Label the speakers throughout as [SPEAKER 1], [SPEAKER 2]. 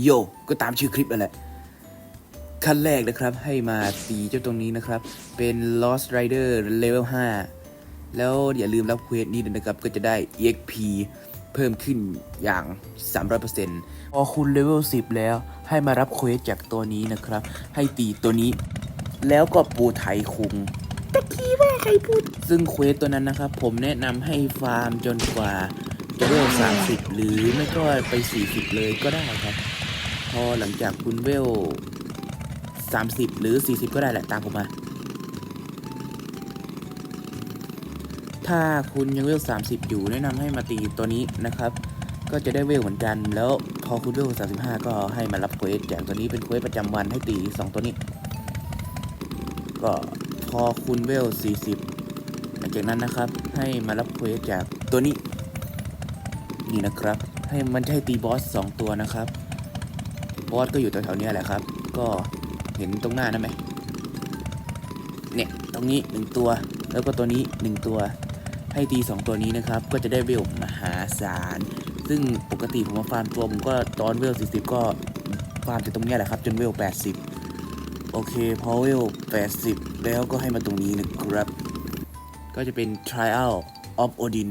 [SPEAKER 1] โยก็ตามชื่อคลิปนั่นแหละขั้นแรกนะครับให้มาตีเจ้าตรงนี้นะครับ เป็น Lost Rider Level 5 แล้วอย่าลืมรับเควสนี้ด้วยนะครับ ก็จะได้ EXP เพิ่มขึ้นอย่าง 300%พอคุณเลเวล 10 แล้วให้มารับเควสจากตัวนี้นะครับ ให้ตีตัวนี้ แล้วก็ปูไถคุงตะกี้ว่าใครพูด ซึ่งเควสตัวนั้นนะครับ ผมแนะนำให้ฟาร์มจนกว่าจะ เวล30หรือไม่ก็ไป40เลยก็ได้ครับ พอหลังจากคุณเวล30หรือ40ก็ได้แหละตามผมมา ถ้าคุณยังเวล30อยู่แนะนำให้มาตีตัวนี้นะครับ ก็จะได้เวลเหมือนกัน แล้วพอคุณเวล35ก็ให้มารับเควสจากตัวนี้เป็นเควสประจำวันให้ตี2ตัวนี้ ก็พอคุณเวล40หลังจากนั้นนะครับให้มารับเควสจากตัวนี้ นี่นะครับ ให้มันให้ตีบอส2ตัวนะครับ บอสก็อยู่แถวๆนี้แหละครับ ก็เห็นตรงหน้านั่นไหมเนี่ยตรงนี้1ตัว แล้วก็ตัวนี้1ตัว ให้ตี2ตัวนี้นะครับ ก็จะได้เวลมหาศาล ซึ่งปกติผมมาฟาร์มตัวผมก็ตอนเวล40ก็ฟาร์มจากตรงนี้แหละครับ จนเวล80โอเคพอเวล80แล้วก็ให้มาตรงนี้นะครับ ก็จะเป็น Trial of Odin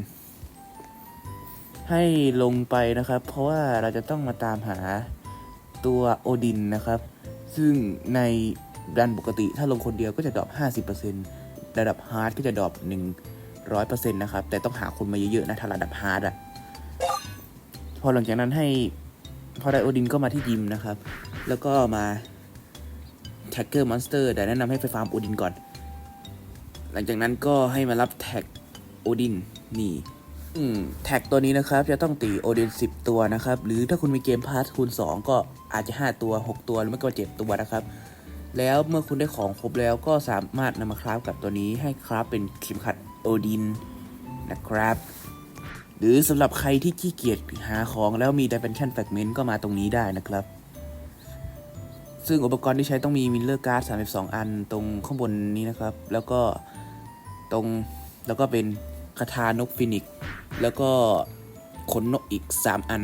[SPEAKER 1] ให้ลงไปนะครับ เพราะว่าเราจะต้องมาตามหาตัวโอดินนะครับ ซึ่งในดันปกติถ้าลงคนเดียวก็จะดรอป50%ระดับฮาร์ดก็จะดรอป100%นะครับแต่ต้องหาคนมาเยอะๆนะถ้าระดับฮาร์ดอะพอหลังจากนั้นให้พอได้โอดินก็มาที่ยิมนะครับ แล้วก็มาแท็กเกอร์มอนสเตอร์แต่แนะนำให้ไปฟาร์มโอดินก่อน หลังจากนั้นก็ให้มารับแท็กโอดินนี่ แท็กตัวนี้นะครับ จะต้องตีโอเดน10 ตัวนะครับ หรือถ้าคุณมีเกมพาสคูณ 2 ก็อาจจะ 5 ตัว 6 ตัวหรือไม่ก็ 7 ตัวนะครับ แล้วเมื่อคุณได้ของครบแล้วก็สามารถนำมาคราฟกับตัวนี้ให้คราฟเป็นเข็มขัดโอดินนะครับ หรือสำหรับใครที่ขี้เกียจหาของแล้วมี Dimension Fragment ก็มาตรงนี้ได้นะครับ ซึ่งอุปกรณ์ที่ใช้ต้องมีมิลเลอร์การ์ด32 อันตรงข้างบนนี้นะครับ แล้วก็ตรงแล้วก็เป็นคาถานกฟินิกซ์ แล้วก็ขนนกอีก 3 อัน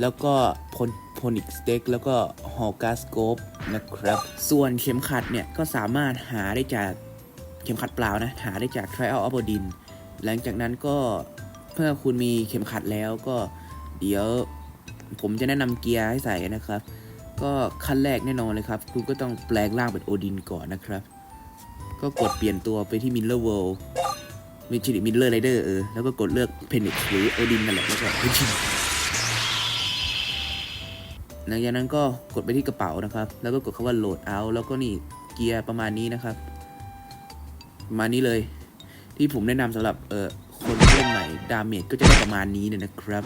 [SPEAKER 1] แล้วก็พลพนิกสเต็กแล้วก็ฮอลกาสโกปนะครับ ส่วนเข็มขัดเนี่ยก็สามารถหาได้จากเข็มขัดเปล่านะ หาได้จาก Trial of Odin หลังจากนั้นก็เมื่อคุณมีเข็มขัดแล้วก็เดี๋ยวผมจะแนะนำเกียร์ให้ใส่นะครับ ก็ขั้นแรกแน่นอนเลยครับ คุณก็ต้องแปลงร่างเป็นโอดินก่อนนะครับ ก็กดเปลี่ยนตัวไปที่มิลเลอร์เวิล ด์มิชิมิลเลอร์ไรเดอร์เออ แล้วก็กดเลือกเพนิกหรือโอดินนั่นแหละแล้วก็เฮ้ยชิหลังจากนั้นก็กดไปที่กระเป๋านะครับ แล้วก็กดคำว่าโหลดเอาแล้วก็นี่เกียร์ประมาณนี้นะครับประมาณนี้เลย ที่ผมแนะนำสำหรับเออคนเล่นใหม่ดาเมจก็จะได้ประมาณนี้เนี่ยนะครับ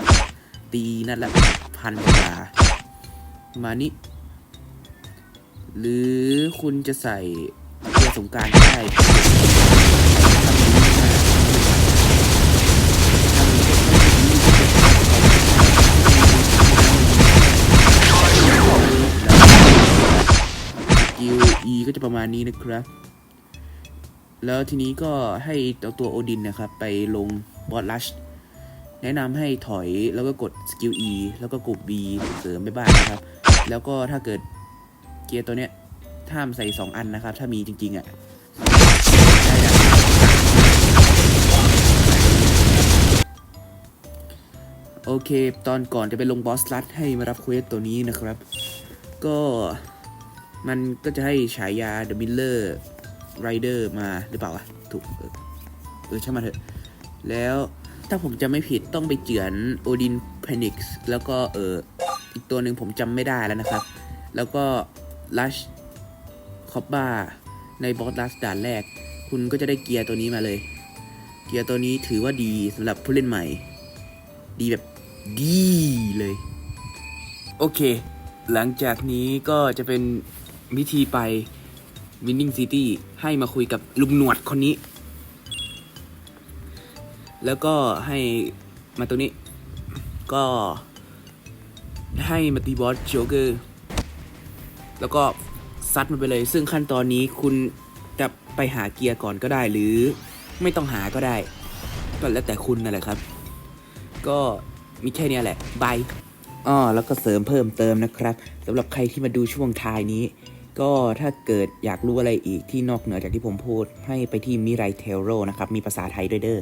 [SPEAKER 1] ตีนั่นแหละพันกว่าประมาณนี้ หรือคุณจะใส่เกียร์สงกรารก็ได้ กิล E ก็จะประมาณนี้นะครับ แล้วทีนี้ก็ให้เอาตัวโอดินนะครับ ไปลงบอสลัชแนะนำให้ถอยแล้วก็กดสกิล E แล้วก็กด B เสริมไปบ้างนะครับ แล้วก็ถ้าเกิดเกียร์ตัวเนี้ยถ้ามใส่ 2 อันนะครับ ถ้ามีจริง ๆอะได้นะโอเค ตอนก่อนจะไปลงบอสลัดให้มารับเควสตัวนี้นะครับ ก็ มันก็จะให้ฉายา The Miller Rider มาหรือเปล่าวะถูกเออเออช่างมาเถอะ แล้วถ้าผมจำไม่ผิดต้องไปเจือนโอดินเพนิกส์แล้วก็เอออีกตัวหนึ่งผมจำไม่ได้แล้วนะครับ แล้วก็ลัชคอบบ้าในบอสลัสด่านแรก คุณก็จะได้เกียร์ตัวนี้มาเลย เกียร์ตัวนี้ถือว่าดีสำหรับผู้เล่นใหม่ ดีแบบดีเลย โอเค หลังจากนี้ก็จะเป็น วิธีไป Winning City ให้มาคุยกับลุงหนวดคนนี้ แล้วก็ให้มาตรงนี้ ก็ให้มาตีบอสโจเกอร์ แล้วก็ซัดมันไปเลย ซึ่งขั้นตอนนี้คุณจะไปหาเกียร์ก่อนก็ได้หรือไม่ต้องหาก็ได้ ก็แล้วแต่คุณนั่นแหละครับ ก็มีแค่นี้แหละบายอ้อแล้วก็เสริมเพิ่มเติมนะครับสำหรับใครที่มาดูช่วงท้ายนี้ ก็ถ้าเกิดอยากรู้อะไรอีกที่นอกเหนือจากที่ผมพูด ให้ไปที่มิไรเทโรนะครับ มีภาษาไทยด้วยเด้อ